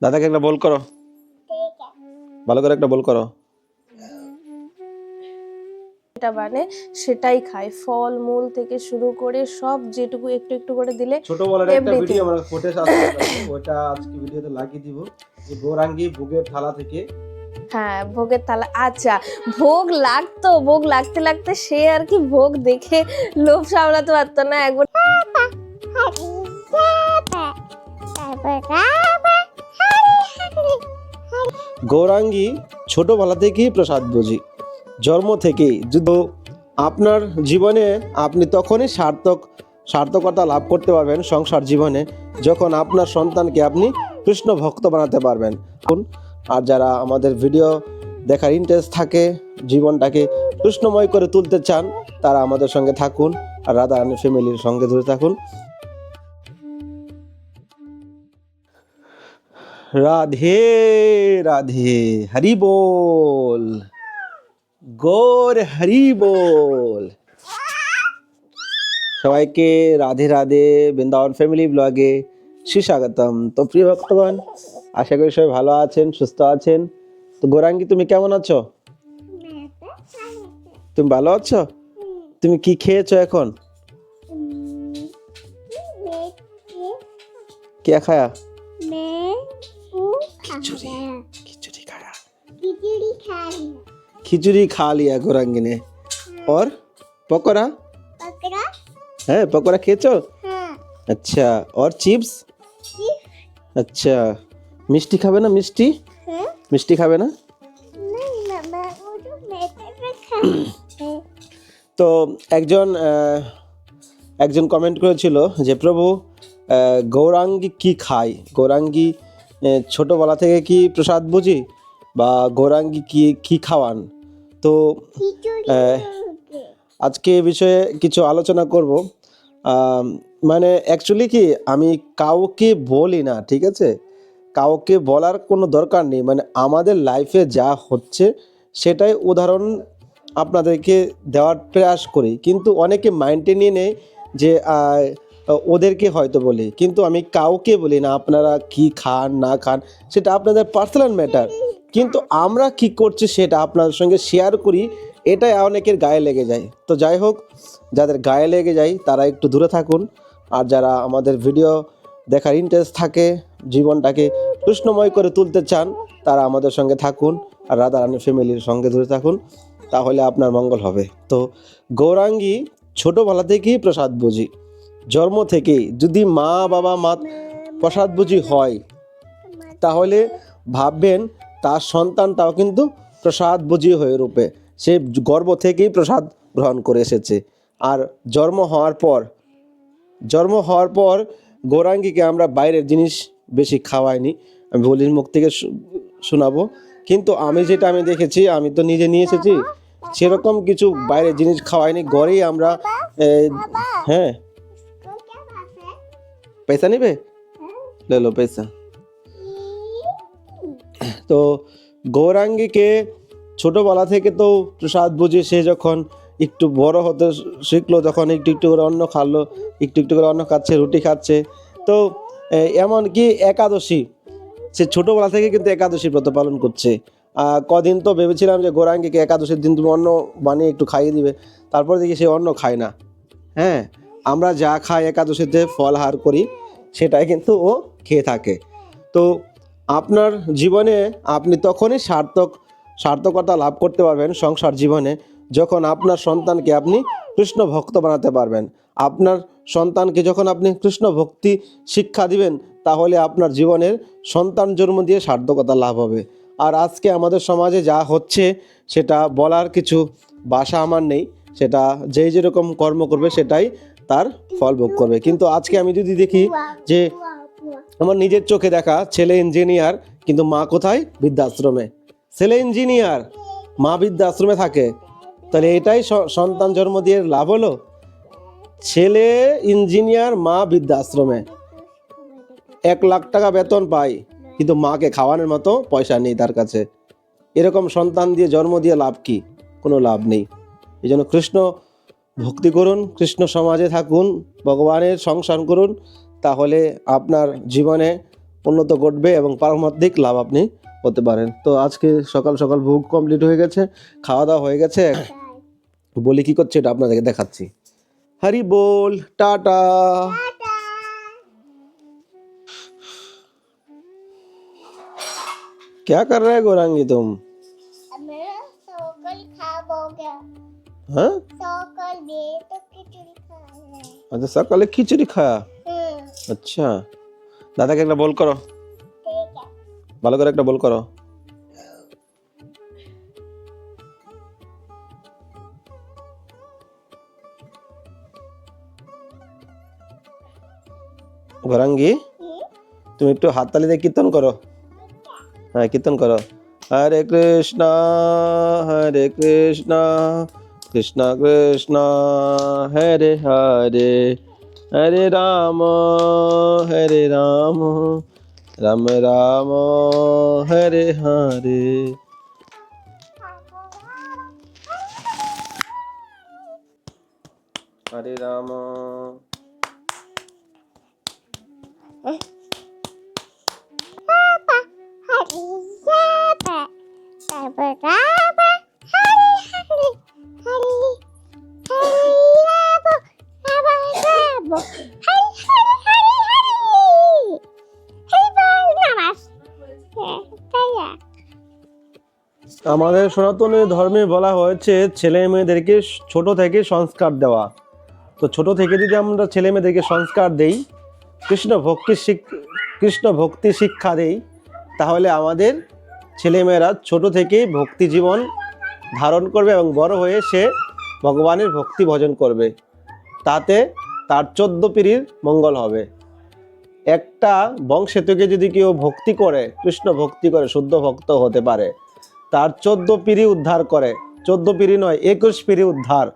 দাদাকে একটা বল করো। ভালো করে একটা বল করো। যেটা বানে সেটাই খায়। ফল মূল থেকে শুরু করে সব যেটুকু একটু একটু করে দিলে ছোটবেলার একটা ভিডিও আমার ফুটেজ আছে ওটা আজকে ভিডিওতে লাগিয়ে দিব। যে গৌরাঙ্গি ভোগের থালা থেকে। হ্যাঁ ভোগের তালা আচ্ছা ভোগ লাগতো ভোগ লাগতে লাগতে সে আর কি ভোগ দেখে লোভ সামলাতে পারতো না। একবার গৌরাঙ্গী ছোটোবেলা থেকেই প্রসাদ বুঝি। জন্ম থেকেই। যদি আপনার জীবনে আপনি তখনই সার্থক, সার্থকতা লাভ করতে পারবেন সংসার জীবনে, যখন আপনার সন্তানকে আপনি কৃষ্ণ ভক্ত বানাতে পারবেন। আর যারা আমাদের ভিডিও দেখার ইন্টারেস্ট থাকে, জীবনটাকে কৃষ্ণময় করে তুলতে চান, তারা আমাদের সঙ্গে থাকুন, আর রাধা রানী ফ্যামিলির সঙ্গে ধরে থাকুন। রাধে রাধে হরি বল। গৌর হরি বল। সবাইকে রাধে রাধে বৃন্দাবন ফ্যামিলি ব্লগে সুস্বাগতম। তো প্রিয় ভক্তগণ আশা করি সবাই ভালো আছেন সুস্থ আছেন। তো গৌরাঙ্গি তুমি কেমন আছো? তুমি ভালো আছো? তুমি কি খেয়েছো এখন? কে খায়া? খিচুড়ি খিচুড়ি খায়া खिचड़ी खा लिया खिचड़ी खा लिया गौरांगी ने और पकौड़ा पकड़ा है पकौड़ा खेचो हाँ अच्छा और चिप्स अच्छा মিষ্টি খাবে না মিষ্টি हाँ মিষ্টি খাবে না नहीं मामा वो जो मैंने पे खा তো একজন আহ, একজন কমেন্ট করেছিল যে প্রভু আহ, গৌরাঙ্গী কি খায় গৌরাঙ্গী আহ, ছোটোবেলা থেকে কি প্রসাদ বুঝি? বা গৌরাঙ্গি কি কি খাওয়ান? তো আজকে এ বিষয়ে কিছু আলোচনা করব। মানে অ্যাকচুয়ালি কি আমি কাউকে বলি না ঠিক আছে? কাউকে বলার কোনো দরকার নেই। মানে আমাদের লাইফে যা হচ্ছে সেটাই উদাহরণ আপনাদেরকে দেওয়ার প্রয়াস করি। কিন্তু অনেকে মাইন্ডে নিয়ে নেয় যে ওদেরকে হয়তো বলি। কিন্তু আমি কাউকে বলি না, আপনারা কি খান, না খান, সেটা আপনাদের পার্সোনাল ম্যাটার কিন্তু আমরা কি করছি সেটা আপনাদের সঙ্গে শেয়ার করি, এটাই অনেকের গায়ে লেগে যায়। তো যাই হোক, যাদের গায়ে লেগে যায়, তারা একটু দূরে থাকুন। আর যারা আমাদের ভিডিও দেখার ইন্টারেস্ট থাকে, জীবনটাকে কৃষ্ণময় করে তুলতে চান, তারা আমাদের সঙ্গে থাকুন। আর রাধা ফ্যামিলির সঙ্গে দূরে থাকুন, তাহলে আপনার মঙ্গল হবে। তো গৌরাঙ্গী ছোটোবেলা থেকেই প্রসাদ বুঝি। জন্ম থেকে যদি মা, বাবা, মা প্রসাদ বুঝি হয়, তাহলে ভাববেন তার সন্তানটাও কিন্তু প্রসাদ বুঝি হয়ে রূপে। সে গর্ব থেকেই প্রসাদ গ্রহণ করে এসেছে। আর জন্ম হওয়ার পর, জন্ম হওয়ার পর গৌরাঙ্গীকে আমরা বাইরের জিনিস বেশি খাওয়াইনি। আমি বলির মুখ থেকে শোনাবো। কিন্তু আমি যেটা আমি দেখেছি, আমি তো নিজে নিয়ে এসেছি, সেরকম কিছু বাইরের জিনিস খাওয়াইনি। গড়েই আমরা হ্যাঁ পয়সা নেবে লে পয়সা তো গৌরাঙ্গীকে ছোটবেলা থেকে তো প্রসাদ বুঝে সে যখন একটু বড় হতে শিখলো যখন একটু একটু করে অন্ন খালো একটু একটু করে অন্ন খাচ্ছে রুটি খাচ্ছে তো এমনকি একাদশী সে ছোটবেলা থেকে কিন্তু একাদশী ব্রত পালন করছে কদিন তো ভেবেছিলাম যে গৌরাঙ্গীকে একাদশীর দিন তুমি অন্ন বানিয়ে একটু খাইয়ে দিবে তারপর দেখি সে অন্ন খায় না হ্যাঁ আমরা যা খাই একাদশীতে ফলহার করি, সেটাই কিন্তু ও খেয়ে থাকে। তো আপনার জীবনে আপনি তখনই সার্থক, সার্থকতা লাভ করতে পারবেন সংসার জীবনে, যখন আপনার সন্তানকে আপনি কৃষ্ণ ভক্ত বানাতে পারবেন। আপনার সন্তানকে যখন আপনি কৃষ্ণ ভক্তি শিক্ষা দিবেন, তাহলে আপনার জীবনের সন্তান জন্ম দিয়ে সার্থকতা লাভ হবে। আর আজকে আমাদের সমাজে যা হচ্ছে, সেটা বলার কিছু বাসা আমার নেই। সেটা যেই যেরকম কর্ম করবে, সেটাই তার ফল ভোগ করবে। কিন্তু আজকে আমি যদি দেখি যে আমার নিজের চোখে দেখা ছেলে ইঞ্জিনিয়ার, কিন্তু মা কোথায়? বৃদ্ধাশ্রমে। ছেলে ইঞ্জিনিয়ার, মা বৃদ্ধাশ্রমে থাকে। তাহলে এটাই সন্তান জন্ম দিয়ে লাভ হলো? ছেলে ইঞ্জিনিয়ার, মা বৃদ্ধাশ্রমে। এক লাখ টাকা বেতন পাই, কিন্তু মাকে খাওয়ানোর মতো পয়সা নেই তার কাছে। এরকম সন্তান দিয়ে জন্ম দিয়ে লাভ কি? কোনো লাভ নেই। এই জন্য কৃষ্ণ ভক্তি করুন কৃষ্ণ সমাজে থাকুন ভগবানের সংসার করুন তাহলে আপনার জীবনে উন্নত ঘটবে এবং পারমাত্মিক লাভ আপনি হতে পারেন তো আজকে সকাল সকাল ভোগ কমপ্লিট হয়ে গেছে খাওয়া দাওয়া হয়ে গেছে বলি কি করছে এটা আপনাদেরকে দেখাচ্ছি হরি বল টাটা क्या कर रहे हो गौरांगी तुम हाँ सोकल भी तो खिचड़ी खा रहे हैं अच्छा सकाले खिचड़ी खाया हम्म, আচ্ছা দাদাকে একটা বল করো ठीक है ভালো করে একটা বল করো গরাঙ্গি हम्म, তুমি একটু হাততালি দিয়ে কীর্তন করো হ্যাঁ কীর্তন করো হরে কৃষ্ণ হরে কৃষ্ণ কৃষ্ণ কৃষ্ণ হরে হরে হরে রাম হরে Ram Ram Ram Hare Hare Hare Ram Papa, hari Papa, আমাদের সনাতন ধর্মে বলা হয়েছে ছেলে মেয়েদেরকে ছোট থেকে সংস্কার দেওয়া। তো ছোট থেকে যদি আমরা ছেলে মেয়েদেরকে সংস্কার দেই কৃষ্ণ ভক্তি কৃষ্ণ ভক্তি শিক্ষা দেই তাহলে আমাদের ছেলেমেয়েরা ছোট থেকেই ভক্তি জীবন ধারণ করবে এবং বড় হয়ে সে ভগবানের ভক্তি ভজন করবে। তাতে তার চোদ্দ পিঢ়ির মঙ্গল হবে। একটা বংশে থেকে যদি কেউ ভক্তি করে, কৃষ্ণ ভক্তি করে, শুদ্ধ ভক্ত হতে পারে, তার চোদ্দ পিঢ়ি উদ্ধার করে। চোদ্দ পিঢ়ি নয়, একুশ পিঢ়ি উদ্ধার।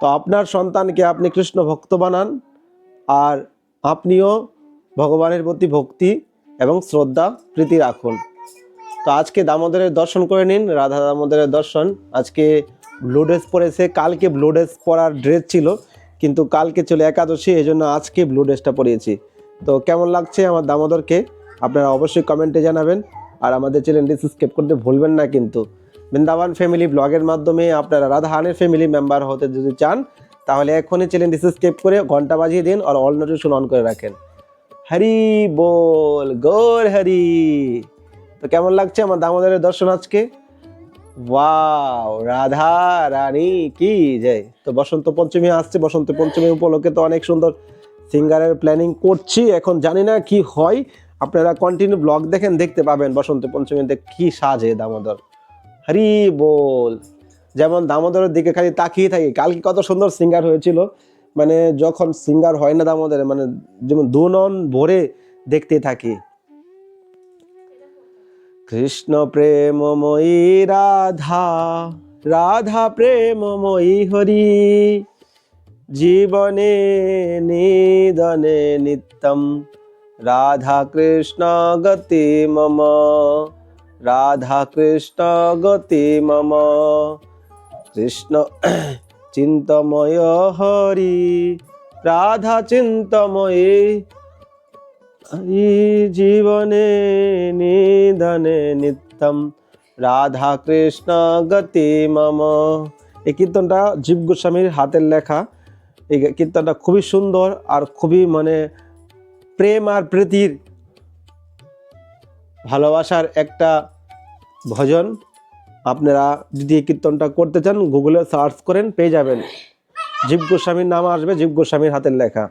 তো আপনার সন্তানকে আপনি কৃষ্ণ ভক্ত বানান, আর আপনিও ভগবানের প্রতি ভক্তি এবং শ্রদ্ধা, প্রীতি রাখুন। তো আজকে দামোদরের দর্শন করে নিন, রাধা দামোদরের দর্শন। আজকে ব্লু ড্রেস পরেছে কালকে ব্লু ড্রেস পরার ড্রেস ছিল, কিন্তু কালকে ছিল একাদশী এই জন্য আজকে ব্লু ড্রেসটা পরিয়েছি তো কেমন লাগছে আমার দামোদরকে? আপনারা অবশ্যই কমেন্টে জানাবেন, আর আমাদের চ্যানেলটি সাবস্ক্রাইব করতে ভুলবেন না কিন্তু। বৃন্দাবন ফ্যামিলি ব্লগের মাধ্যমে আপনারা রাধাহানের ফ্যামিলি মেম্বার হতে যদি চান, তাহলে এখনই চ্যানেলটি সাবস্ক্রাইব করে ঘণ্টা বাজিয়ে দিন আর অল নোটিফিকেশন অন করে রাখেন। হরি বল, গৌর হরি। তো কেমন লাগছে আমার দামোদরের দর্শন আজকে? ওয়াও রাধা রানী কি? জয়। তো বসন্ত পঞ্চমী আসছে, বসন্ত পঞ্চমী উপলক্ষে তো অনেক সুন্দর সিঙ্গারের প্ল্যানিং করছি। এখন জানি না কি হয়। আপনারা কন্টিনিউ ব্লগ দেখেন, দেখতে পাবেন বসন্ত পঞ্চমীতে কি সাজে দামোদর। হরি বল। যেমন দামোদরের দিকে খালি তাকিয়ে থাকি। কালকে কত সুন্দর সিঙ্গার হয়েছিল। মানে যখন সিঙ্গার হয় না দামোদরে মানে যেমন দুনন ভরে দেখতে থাকি। কৃষ্ণ প্রেমময়ী রাধা রাধা প্রেমময়ী হরি। জীবনে নিদনে নিত্যম, রাধা কৃষ্ণ গতি মম, রাধা কৃষ্ণ গতি মম। কৃষ্ণ চিন্তময় হরি, রাধা চিন্তময়ী জীবনে নিধনে নিত্যম রাধা কৃষ্ণ গতি মম এই কীর্তনটা জীব গোস্বামীর হাতের লেখা এই কীর্তনটা খুবই সুন্দর আর খুবই মানে প্রেম আর প্রীতির ভালোবাসার একটা ভজন আপনারা যদি এই কীর্তনটা করতে চান গুগলে সার্চ করেন পেয়ে যাবেন জীব গোস্বামীর নাম আসবে জীব গোস্বামীর হাতের লেখা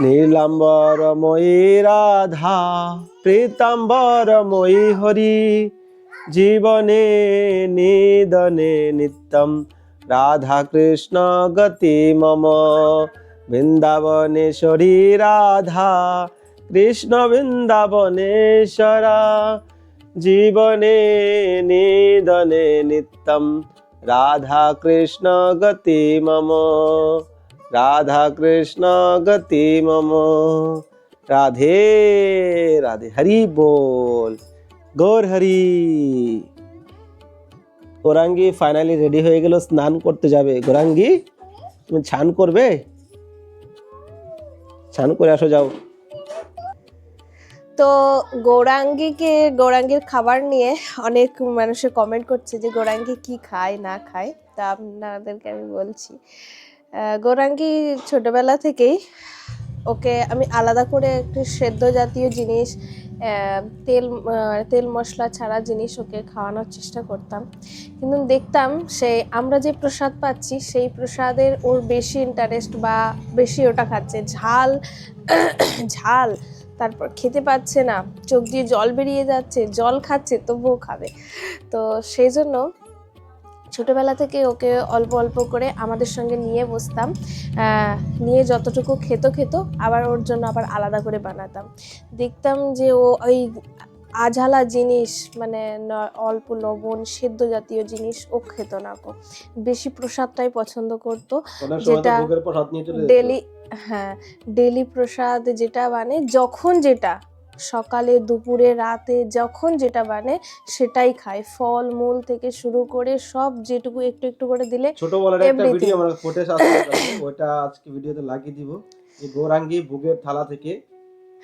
নীলাম্বরময়ী রাধা প্রীতাম্বরময়ী হরি। জীবনে নিদনে নিত্যম রাধা কৃষ্ণ গতি মম। বৃন্দাবনেশ্বরী রাধা, কৃষ্ণ বৃন্দাবনেশ্বরা জীবনে নিদনে নিত্যম রাধা কৃষ্ণ গতি মম। রাধা কৃষ্ণ গতি মম রাধে রাধে হরি বল গৌর হরি গোরাঙ্গি ফাইনালি রেডি হয়ে গেল, স্নান করতে যাবে। গোরাঙ্গি, তুমি স্নান করবে? স্নান করে আসো, যাও। তো গৌরাঙ্গীকে, গৌরাঙ্গীর খাবার নিয়ে অনেক মানুষে কমেন্ট করছে যে গৌরাঙ্গী কি খায়, না খায়, তা আপনাদেরকে আমি বলছি। গৌরাঙ্গী ছোটবেলা থেকেই ওকে আমি আলাদা করে একটু সেদ্ধ জাতীয় জিনিস তেল তেল মশলা ছাড়া জিনিস ওকে খাওয়ানোর চেষ্টা করতাম। কিন্তু দেখতাম সে আমরা যে প্রসাদ পাচ্ছি সেই প্রসাদের ওর বেশি ইন্টারেস্ট বা বেশি ওটা খাচ্ছে। ঝাল ঝাল, তারপর খেতে পাচ্ছে না, চোখ দিয়ে জল বেরিয়ে যাচ্ছে, জল খাচ্ছে, তবুও খাবে। তো সেই জন্য ছোটবেলা থেকে ওকে অল্প অল্প করে আমাদের সঙ্গে নিয়ে বসতাম নিয়ে যতটুকু খেত খেত আবার ওর জন্য আবার আলাদা করে বানাতাম দেখতাম যে ও ওই আঝালা জিনিস মানে অল্প লবণ সেদ্ধ জাতীয় জিনিস ও খেত না কো বেশি প্রসাদটাই পছন্দ করতো যেটা। ডেলি হ্যাঁ ডেলি প্রসাদ যেটা বানে যখন যেটা সকালে দুপুরে রাতে যখন যেটা বানে সেটাই খায় ফল মূল থেকে শুরু করে সব যেটুকু একটু একটু করে দিলে ছোটবেলার একটা ভিডিও আমরা ফুটেজ আছে ওটা আজকে ভিডিওতে লাগিয়ে দিব। এই গৌরাঙ্গী ভোগের থালা থেকে।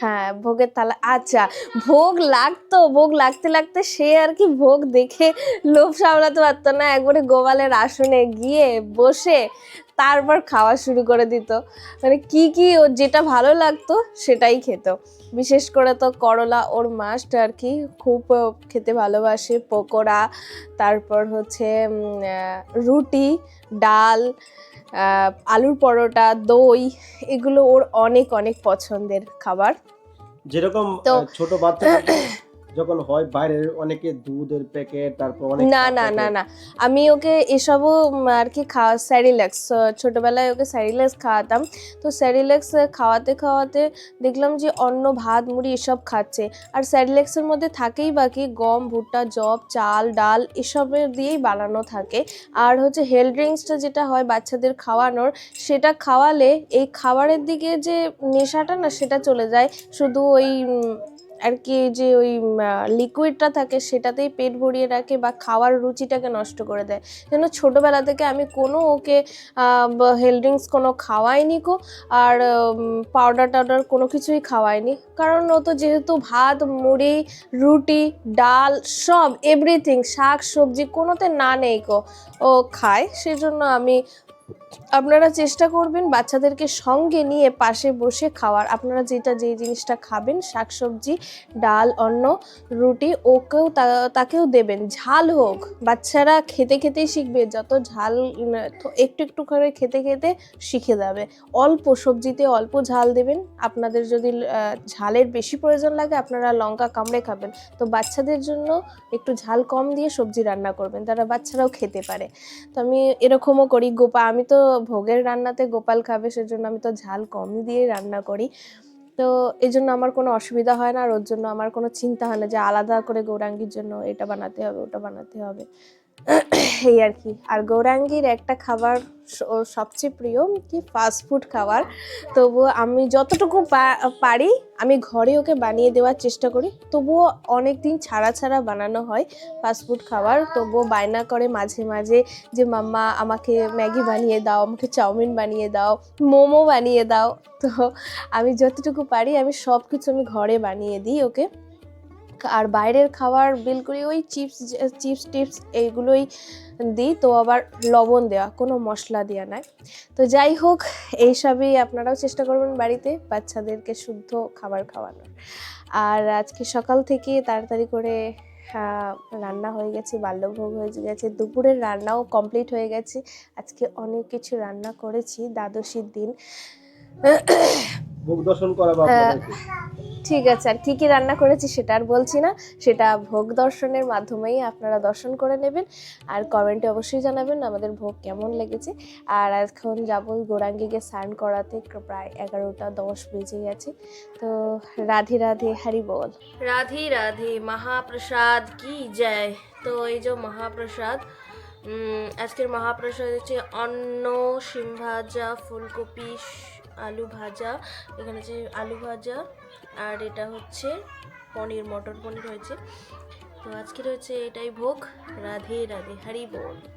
হ্যাঁ ভোগের তালা আচ্ছা ভোগ লাগতো ভোগ লাগতে লাগতে সে আর কি ভোগ দেখে লোভ সামলাতে পারতো না। একবারে গোপালের আসনে গিয়ে বসে তারপর খাওয়া শুরু করে দিত। মানে কি কি ওর যেটা ভালো লাগতো সেটাই খেত। বিশেষ করে তো করলা ওর মাস্ট আর কি। খুব খেতে ভালোবাসে পকোড়া তারপর হচ্ছে রুটি ডাল আলুর পরোটা দই এগুলো ওর অনেক অনেক পছন্দের খাবার। যেরকম ছোট বাচ্চা যখন হয় বাইরের অনেকে দুধের প্যাকেট তারপর অনেক না না না না। আমি ওকে এসবও আর কি খাওয়া স্যারিল্যাক্স ছোটবেলায় ওকে স্যারিল্যাক্স খাওয়াতাম। তো স্যারিল্যাক্স খাওয়াতে খাওয়াতে দেখলাম যে অন্য ভাত মুড়ি এসব খাচ্ছে। আর স্যারিল্যাক্সের মধ্যে থাকেই বাকি গম ভুট্টা জব চাল ডাল এসবের দিয়েই বানানো থাকে। আর হচ্ছে হেলথ ড্রিঙ্কসটা যেটা হয় বাচ্চাদের খাওয়ানোর সেটা খাওয়ালে এই খাবারের দিকে যে নেশাটা না সেটা চলে যায়। শুধু ওই আর কি যে ওই লিকুইডটা থাকে সেটাতেই পেট ভরিয়ে রাখে বা খাওয়ার রুচিটাকে নষ্ট করে দেয়। যেন ছোটোবেলা থেকে আমি কোনো ওকে হেলথ ড্রিঙ্কস কোনো খাওয়াইনি কো, আর পাউডার টাউডার কোনো কিছুই খাওয়াইনি। কারণ ও তো যেহেতু ভাত, মুড়ি, রুটি, ডাল, সব এভরিথিং শাক, সবজি কোনোতে না নেই কো, ও খায়। সেজন্য আমি আপনারা চেষ্টা করবেন বাচ্চাদেরকে সঙ্গে নিয়ে পাশে বসে খাওয়ার। আপনারা যেটা যে জিনিসটা খাবেন, শাকসবজি, ডাল, অন্ন, রুটি, ওকেও তাকেও দেবেন। ঝাল হোক, বাচ্চারা খেতে খেতেই শিখবে, যত ঝাল একটু একটু করে খেতে খেতে শিখে যাবে। অল্প সবজিতে অল্প ঝাল দেবেন। আপনাদের যদি ঝালের বেশি প্রয়োজন লাগে, আপনারা লঙ্কা কামড়ে খাবেন। তো বাচ্চাদের জন্য একটু ঝাল কম দিয়ে সবজি রান্না করবেন, তারা বাচ্চারাও খেতে পারে। তো আমি এরকমও করি। গোপা, আমি তো ভোগের রান্নাতে গোপাল খাবে, সেজন্য আমি তো ঝাল কমই দিয়ে রান্না করি। তো এই জন্য আমার কোনো অসুবিধা হয় না, আর ওর জন্য আমার কোনো চিন্তা হয় না যে আলাদা করে গৌরাঙ্গীর জন্য এটা বানাতে হবে, ওটা বানাতে হবে। এই আর কি। আর গৌরাঙ্গীর একটা খাবার ওর সবচেয়ে প্রিয় কি ফাস্ট ফুড খাবার। তবুও আমি যতটুকু পারি, আমি ঘরে ওকে বানিয়ে দেওয়ার চেষ্টা করি। তবুও অনেক দিন ছাড়া ছাড়া বানানো হয় ফাস্টফুড খাবার। তবুও বায়না করে মাঝে মাঝে যে, মাম্মা, আমাকে ম্যাগি বানিয়ে দাও, আমাকে চাউমিন বানিয়ে দাও, মোমো বানিয়ে দাও। তো আমি যতটুকু পারি, আমি সব কিছু আমি ঘরে বানিয়ে দিই ওকে। আর বাইরের খাবার বিলকুলই ওই চিপস চিপস টিপস এইগুলোই দিই। তো আবার লবণ দেওয়া কোনো মশলা দেওয়া নাই। তো যাই হোক এইসবই আপনারাও চেষ্টা করবেন বাড়িতে বাচ্চাদেরকে শুদ্ধ খাবার খাওয়ানোর। আর আজকে সকাল থেকে তাড়াতাড়ি করে রান্না হয়ে গেছে বাল্যভোগ হয়ে গেছে দুপুরের রান্নাও কমপ্লিট হয়ে গেছে। আজকে অনেক কিছু রান্না করেছি দ্বাদশীর দিন। ভোগ দর্শন করাবো হ্যাঁ। ঠিক আছে, আর কি কি রান্না করেছি সেটা আর বলছি না। সেটা ভোগ দর্শনের মাধ্যমেই আপনারা দর্শন করে নেবেন। আর কমেন্টে অবশ্যই জানাবেন আমাদের ভোগ কেমন লেগেছে। আর এখন যাব গৌরাঙ্গীকে স্নান করাতে প্রায় এগারোটা দশ বেজে গেছে। তো রাধে রাধে, হরি বল। রাধে রাধে, মহাপ্রসাদ কি জয়? তো এই যে মহাপ্রসাদ আজকের মহাপ্রসাদ হচ্ছে অন্ন শিম ভাজা, ফুলকপি, আলু ভাজা, এখানে যে আলু ভাজা আর এটা হচ্ছে পনির, মটর পনির হয়েছে। তো আজকে রয়েছে এটাই ভোগ। রাধে রাধে, হারি বল।